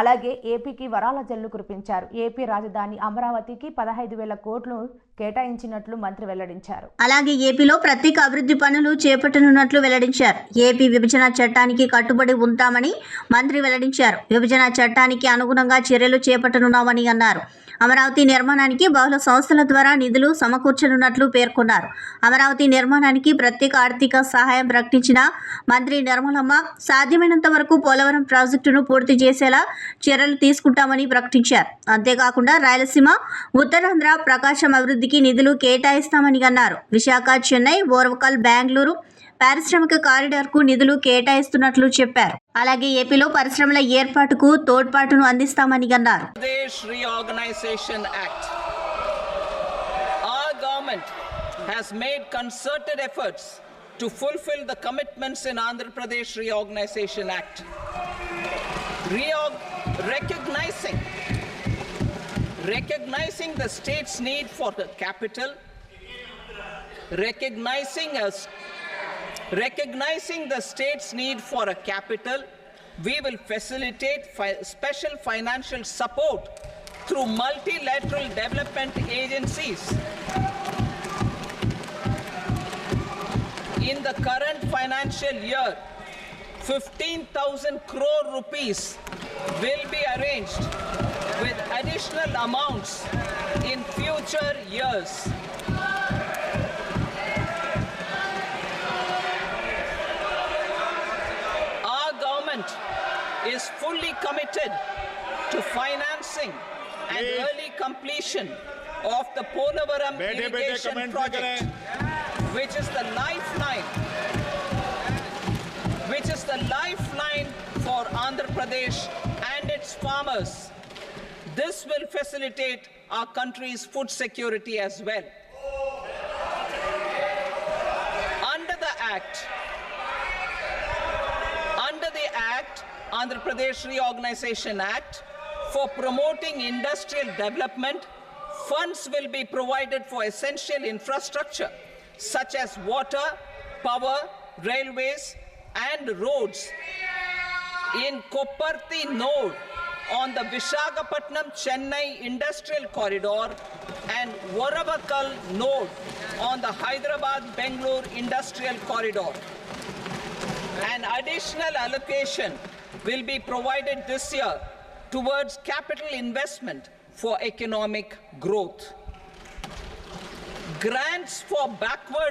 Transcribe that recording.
అలాగే ఏపీకి వరాల జల్లు కురిపించారు. ఏపీ రాజధాని అమరావతికి పదహైదు వేల కోట్లు కేటాయించినట్లు మంత్రి వెల్లడించారు. అలాగే ఏపీలో ప్రత్యేక అభివృద్ధి పనులు చేపట్టనున్నట్లు వెల్లడించారు. ఏపీ విభజన చట్టానికి కట్టుబడి ఉంటామని మంత్రి వెల్లడించారు. విభజన చట్టానికి అనుగుణంగా చర్యలు చేపట్టనున్నామని అన్నారు. అమరావతి నిర్మాణానికి బహుళ సంస్థల ద్వారా నిధులు సమకూర్చనున్నట్లు పేర్కొన్నారు. అమరావతి నిర్మాణానికి ప్రత్యేక ఆర్థిక సహాయం ప్రకటించిన మంత్రి నిర్మలమ్మ సాధ్యమైనంత వరకు పోలవరం ప్రాజెక్టును పూర్తి చేసేలా చర్యలు తీసుకుంటామని ప్రకటించారు. అంతేకాకుండా రాయలసీమ ఉత్తరాంధ్ర ప్రకాశం అభివృద్ధికి నిధులు కేటాయిస్తామని అన్నారు. విశాఖ చెన్నై ఓర్వకల్ బెంగళూరు పారిశ్రామిక కారిడార్కు నిధులు కేటాయిస్తున్నట్లు చెప్పారు. అలాగే ఏపీలో పరిశ్రమల ఏర్పాటుకు తోడ్పాటును అందిస్తామని అన్నారు. Has made concerted efforts to fulfill the commitments in Andhra Pradesh Reorganization Act. Reorganization recognizing the state's need for the capital, recognizing us recognizing the state's need for a capital, we will facilitate fi- special financial support through multilateral development agencies. In the current financial year, 15,000 crore rupees will be arranged with additional amounts in future years. Our government is fully committed to financing and early completion of the Polavaram irrigation project, which is the lifeline, which is the lifeline for Andhra Pradesh and its farmers. This will facilitate our country's food security as well. Under the Act, under the Act, Andhra Pradesh Reorganization Act, for promoting industrial development, funds will be provided for essential infrastructure such as water, power, railways, and roads. In Kopparthi node on the Vishakhapatnam Chennai Industrial Corridor and Varavakal node on the Hyderabad Bangalore Industrial Corridor. An additional allocation will be provided this year towards capital investment for economic growth. Grants for backward